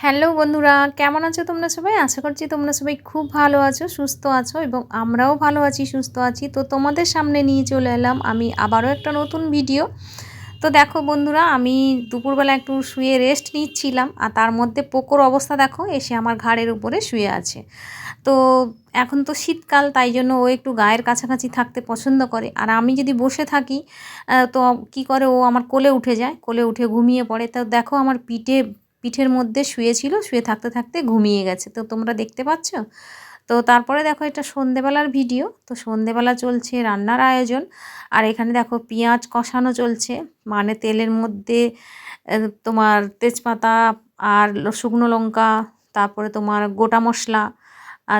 Hello বন্ধুরা, কেমন আছো তোমরা সবাই? আশা করছি তোমরা সবাই খুব ভালো আছো, সুস্থ আছো এবং আমরাও ভালো আছি, সুস্থ আছি। তো তোমাদের সামনে নিয়ে চলে এলাম আমি আবারও একটা নতুন ভিডিও তো দেখো বন্ধুরা, আমি দুপুরবেলা একটু শুয়ে রেস্ট নিচ্ছিলাম আর তার মধ্যে পোকোর অবস্থা দেখো, এসে আমার ঘাড়ের উপরে শুয়ে আছে। তো এখন তো শীতকাল, তাই জন্য ও একটু গায়ের কাছাকাছি থাকতে পছন্দ করে। আর আমি যদি বসে থাকি তো কি করে ও আমার কোলে উঠে যায়, কোলে উঠে ঘুমিয়ে পড়ে। তো দেখো আমার পিঠে পিঠের মধ্যে শুয়েছিল, শুয়ে থাকতে থাকতে ঘুমিয়ে গেছে। তো তোমরা দেখতে পাচ্ছ? তো তারপরে দেখো এটা সন্ধেবেলার ভিডিও। তো সন্ধেবেলা চলছে রান্নার আয়োজন। আর এখানে দেখো পেঁয়াজ কষানো চলছে। মানে তেলের মধ্যে তোমার তেজপাতা আর শুকনো লঙ্কা, তারপরে তোমার গোটা মশলা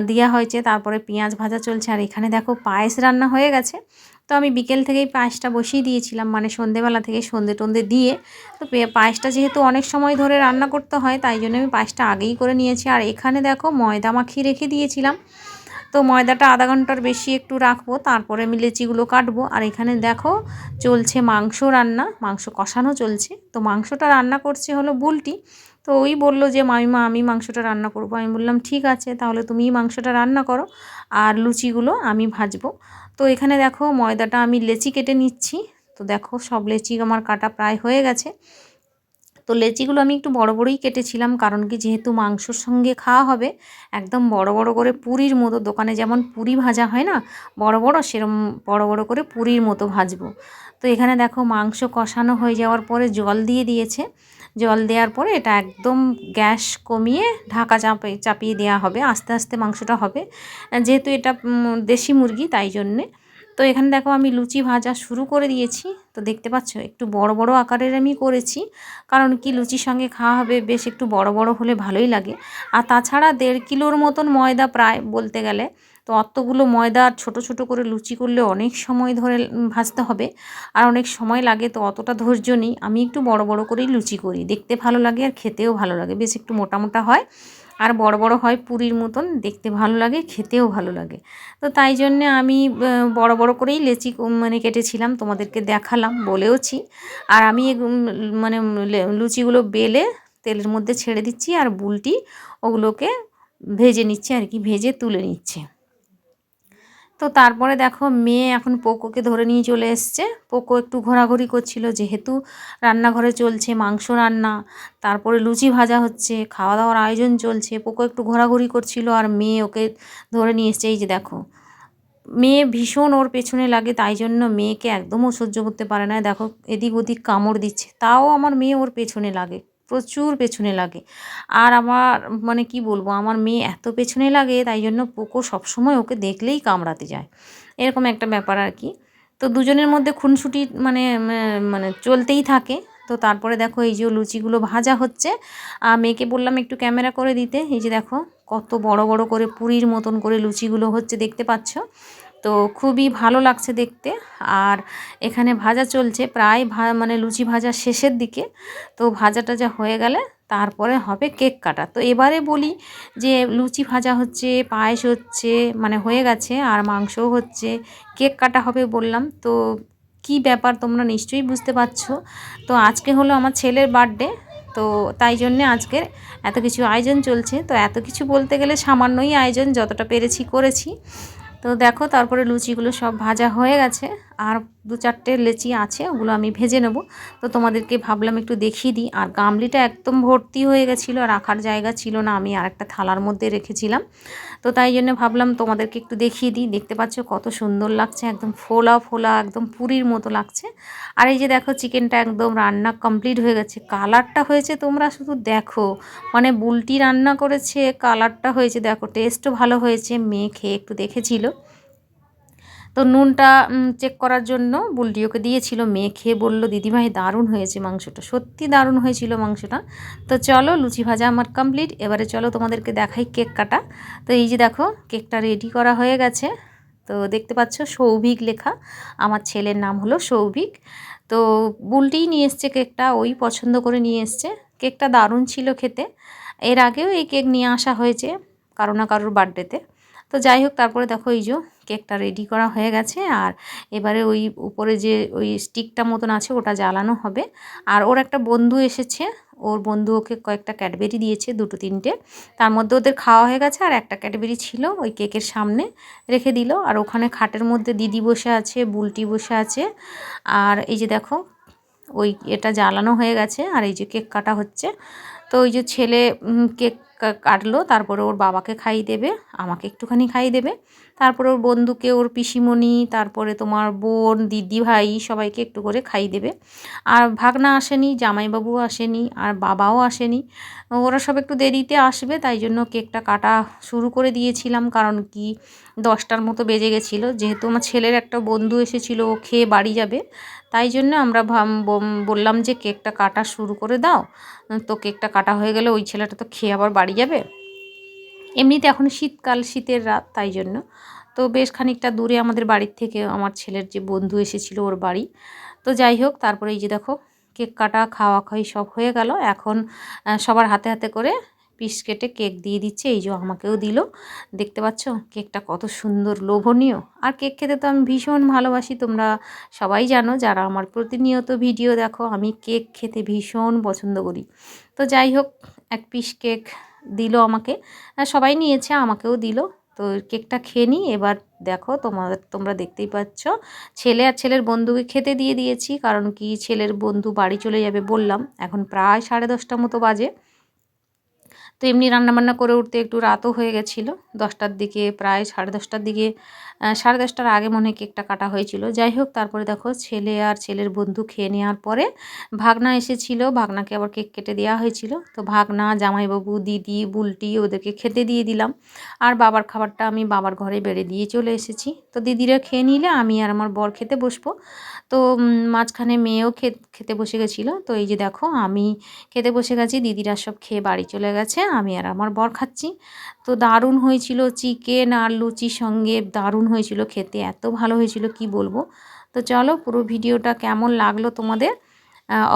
দেওয়া হয়েছে, তারপরে পেঁয়াজ ভাজা চলছে। আর এখানে দেখো পায়েস রান্না হয়ে গেছে। তো আমি বিকেল থেকেই পায়েসটা বসিয়ে দিয়েছিলাম মানে সন্ধেবেলা থেকে সন্ধে টন্ধে দিয়ে। তো পায়েসটা যেহেতু অনেক সময় ধরে রান্না করতে হয়, তাই জন্য আমি পায়েসটা আগেই করে নিয়েছি। আর এখানে দেখো ময়দা মাখিয়ে রেখে দিয়েছিলাম। তো ময়দাটা আধা ঘণ্টার বেশি একটু রাখব, তারপরে আমি লেচিগুলো কাটবো। আর এখানে দেখো চলছে মাংস রান্না, মাংস কষানো চলছে। তো মাংসটা রান্না করছে হলো বুলটি। তো ওই বলল যে, মামিমা, আমি মাংসটা রান্না করব। আমি বললাম, ঠিক আছে, তাহলে তুমিই মাংসটা রান্না করো আর লুচিগুলো আমি ভাজবো। তো এখানে দেখো ময়দাটা আমি লেচি কেটে নিচ্ছি। তো দেখো সব লেচি আমার কাটা প্রায় হয়ে গেছে। তো লেচিগুলো আমি একটু বড় বড়ই কেটেছিলাম কারণ কি যেহেতু মাংসর সঙ্গে খাওয়া হবে, একদম বড় বড় করে পুরীর মতো দোকানে যেমন পুরি ভাজা হয় না, বড় বড় সেরম বড় বড় করে পুরীর মতো ভাজবো। তো এখানে দেখো মাংস কষানো হয়ে যাওয়ার পরে জল দিয়ে দিয়েছে। জল দেওয়ার পরে এটা একদম গ্যাস কমিয়ে ঢাকা চাপে, চাপিয়ে দেওয়া হবে, আস্তে আস্তে মাংসটা হবে। যেহেতু এটা দেশি মুরগি, তাই জন্যে। তো এখানে দেখো আমি লুচি ভাজা শুরু করে দিয়েছি। তো দেখতে পাচ্ছ, একটু বড় বড় আকারের আমি করেছি। কারণ কি, লুচির সঙ্গে খাওয়া হবে, বেশ একটু বড় বড় হলে ভালোই লাগে। আর তাছাড়া দেড় কিলোর মতন ময়দা প্রায় বলতে গেলে। তো অতগুলো ময়দা ছোট ছোট করে লুচি করলে অনেক সময় ধরে ভাজতে হবে। আর অনেক সময় লাগে তো অতটা ধৈর্য নেই। আমি একটু বড় বড় করেই লুচি করি। দেখতে ভালো লাগে আর খেতেও ভালো লাগে। বেশ একটু মোটা মোটা হয়। আর বড় বড় হয় পুরীর মতন। দেখতে ভালো লাগে, খেতেও ভালো লাগে। তো তাই জন্যে আমি বড় বড় করেই লেচি মানে কেটেছিলাম। তোমাদেরকে দেখালাম, বলেওছি। আর আমি মানে লুচিগুলো বেলে তেলের মধ্যে ছেড়ে দিচ্ছি। আর বুলটি ওগুলোকে ভেজে নিচ্ছে। আর কি, ভেজে তুলে নিচ্ছে। তো তারপরে দেখো মেয়ে এখন পোকোকে ধরে নিয়ে চলে এসছে। পোকো একটু ঘোরাঘুরি করছিল, যেহেতু রান্নাঘরে চলছে মাংস রান্না, তারপরে লুচি ভাজা হচ্ছে খাওয়া দাওয়ার আয়োজন চলছে, পোকো একটু ঘোরাঘুরি করছিল আর মেয়ে ওকে ধরে নিয়ে এসছে। এই যে দেখো, মেয়ে ভীষণ ওর পেছনে লাগে, তাই জন্য মেয়েকে একদমও সহ্য করতে পারে না। দেখো এদিক ওদিক কামড় দিচ্ছে, তাও আমার মেয়ে ওর পেছনে লাগে। প্রচুর পেছনে লাগে। আর আমার মানে কি বলব, আমার মেয়ে এত পেছনে লাগে, তাই জন্য পোকো সবসময় ওকে দেখলেই কামড়াতে যায়। এরকম একটা ব্যাপার আর কি। তো দুজনের মধ্যে খুনসুটি মানে মানে চলতেই থাকে। তো তারপরে দেখো এই যে লুচিগুলো ভাজা হচ্ছে। আর মেয়েকে বললাম একটু ক্যামেরা করে দিতে। এই যে দেখো, কত বড় বড় করে পুরীর মতন করে লুচিগুলো হচ্ছে, দেখতে পাচ্ছ? তো খুবই ভালো লাগছে দেখতে। আর এখানে ভাজা চলছে প্রায় মানে লুচি ভাজা শেষের দিকে। তো ভাজা টাজা হয়ে গেলে তারপরে হবে কেক কাটা। তো এবারে বলি যে লুচি ভাজা হচ্ছে, পায়েস হচ্ছে মানে হয়ে গেছে, আর মাংসও হচ্ছে, কেক কাটা হবে বললাম। তো কি ব্যাপার তোমরা নিশ্চয়ই বুঝতে পারছ। তো আজকে হলো আমার ছেলের বার্থডে, তো তাই জন্যে আজকের এত কিছু আয়োজন চলছে। তো এত কিছু বলতে গেলে সামান্যই আয়োজন, যতটা পেরেছি করেছি। তো দেখো তারপরে লুচিগুলো সব ভাজা হয়ে গেছে। আর দু চারটে লেচি আছে, ওগুলো আমি ভেজে নেব। তো তোমাদেরকে ভাবলাম একটু দেখিয়ে দিই। আর গামলিটা একদম ভর্তি হয়ে গেছিল রাখার জায়গা ছিল না, আমি আর একটা থালার মধ্যে রেখেছিলাম। তো তাই জন্য ভাবলাম তোমাদেরকে একটু দেখিয়ে দিই। দেখতে পাচ্ছ কত সুন্দর লাগছে, একদম ফোলা ফোলা, একদম পুরীর মতো লাগছে। আর এই যে দেখো, চিকেনটা একদম রান্না কমপ্লিট হয়ে গেছে। কালারটা হয়েছে তোমরা শুধু দেখো। মানে বুলটি রান্না করেছে, কালারটা হয়েছে, দেখো টেস্টও ভালো হয়েছে, মেয়ে খেয়ে একটু দেখেছিল। তো নুনটা চেক করার জন্য বুলটি ওকে দিয়েছিল, মেয়ে খেয়ে বলল, দিদিভাই, দারুণ হয়েছে মাংসটা, সত্যি দারুণ হয়েছিল মাংসটা। তো চলো, লুচি ভাজা আমার কমপ্লিট এবারে চলো তোমাদেরকে দেখাই কেক কাটা। তো এই যে দেখো, কেকটা রেডি করা হয়ে গেছে। তো দেখতে পাচ্ছ, সৌভিক লেখা, আমার ছেলের নাম হলো সৌভিক। তো বুলটিই নিয়ে এসছে কেকটা, ওই পছন্দ করে নিয়ে এসছে। কেকটা দারুণ ছিল খেতে। এর আগেও এই কেক নিয়ে আসা হয়েছে, কারও না কারোর বার্থডেতে তো যাই হোক, তারপরে দেখো এই যে কেকটা রেডি করা হয়ে গেছে। আর এবারে ওই উপরে যে ওই স্টিকটা মতন আছে, ওটা জ্বালানো হবে। আর ওর একটা বন্ধু এসেছে। ওর বন্ধু ওকে কয়েকটা ক্যাডবেরি দিয়েছে, দুটো তিনটে। তার মধ্যে ওদের খাওয়া হয়ে গেছে আর একটা ক্যাডবেরি ছিল, ওই কেকের সামনে রেখে দিল। আর ওখানে খাটের মধ্যে দিদি বসে আছে, বুলটি বসে আছে। আর এই যে দেখো, ওই এটা জ্বালানো হয়ে গেছে। আর এই যে কেক কাটা হচ্ছে। তো ওই যে ছেলে কেক কাটলো, তারপরে ওর বাবাকে খাইয়ে দেবে, আমাকে একটুখানি খাইয়ে দেবে। তারপরে ওর বন্ধুকে, ওর পিসিমণি, তারপরে তোমার বোন, দিদি, ভাই, সবাইকে একটু করে খাইয়ে দেবে। আর ভাগনা আসেনি, জামাইবাবু আসেনি, আর বাবাও আসেনি। ওরা সব একটু দেরিতে আসবে, তাই জন্য কেকটা কাটা শুরু করে দিয়েছিলাম, কারণ কি, দশটার মতো বেজে গেছিল। যেহেতু আমার ছেলের একটা বন্ধু এসেছিল, ও খেয়ে বাড়ি যাবে। তাই জন্য আমরা বললাম যে কেকটা কাটা শুরু করে দাও, তো কেকটা কাটা হয়ে গেলে ওই ছেলেটা তো খেয়ে আবার বাড়ি যাবে। এমনিতে এখন শীতকাল, শীতের রাত তাই জন্য। তো বেশ খানিকটা দূরে আমাদের বাড়ির থেকে আমার ছেলের যে বন্ধু এসেছিল ওর বাড়ি। তো যাই হোক, তারপরে এই যে দেখো, কেক কাটা, খাওয়া খাওয়াই সব হয়ে গেল। এখন সবার হাতে হাতে করে পিস কেটে কেক দিয়ে দিচ্ছে। এই যে আমাকেও দিল। দেখতে পাচ্ছ? কেকটা কত সুন্দর, লোভনীয়। আর কেক খেতে তো আমি ভীষণ ভালোবাসি। তোমরা সবাই জানো, যারা আমার প্রতিনিয়ত ভিডিও দেখো, আমি কেক খেতে ভীষণ পছন্দ করি। তো যাই হোক, এক পিস কেক দিল আমাকে। সবাই নিয়েছে, আমাকেও দিল। তো কেকটা খেয়ে নিই। এবার দেখো তোমাদের তোমরা দেখতেই পাচ্ছ, ছেলে আর ছেলের বন্ধুকে খেতে দিয়ে দিয়েছি। কারণ কি, ছেলের বন্ধু বাড়ি চলে যাবে বললাম। এখন প্রায় সাড়ে দশটা মতো বাজে। তো এমনি রান্নাবান্না করে উঠতে একটু রাতও হয়ে গেছিল। দশটার দিকে প্রায় সাড়ে দশটার দিকে সাড়ে দশটার আগে মনে হয় কেকটা কাটা হয়েছিল। যাই হোক, তারপরে দেখো ছেলে আর ছেলের বন্ধু খেয়ে নেওয়ার পরে ভাগনা এসেছিল। ভাগনাকে আবার কেক কেটে দেওয়া হয়েছিল। তো ভাগনা, জামাইবাবু, দিদি, বুলটি ওদেরকে খেতে দিয়ে দিলাম। আর বাবার খাবারটা আমি বাবার ঘরে বেড়ে দিয়ে চলে এসেছি। তো দিদিরা খেয়ে নিলে আমি আর আমার বর খেতে বসবো। তো মাঝখানে মেয়েও খেতে বসে গেছিল। তো এই যে দেখো আমি খেতে বসে গেছি, দিদিরা সব খেয়ে বাড়ি চলে গেছে। আমি আর আমার বর খাচ্ছি। তো দারুণ হয়েছিল চিকেন আর লুচির সঙ্গে, দারুণ হয়েছিল খেতে, এত ভালো হয়েছিল, কি বলব? তো চলো পুরো ভিডিওটা কেমন লাগল তোমাদের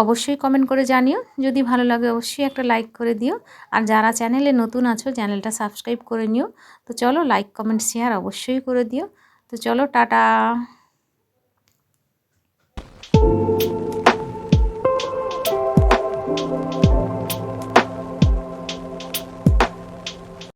অবশ্যই কমেন্ট করে জানিও। যদি ভালো লাগে অবশ্যই একটা লাইক করে দিও। আর যারা চ্যানেলে নতুন আছো চ্যানেলটা সাবস্ক্রাইব করে নিও। তো চলো লাইক কমেন্ট শেয়ার অবশ্যই করে দিও। তো চলো, টাটা!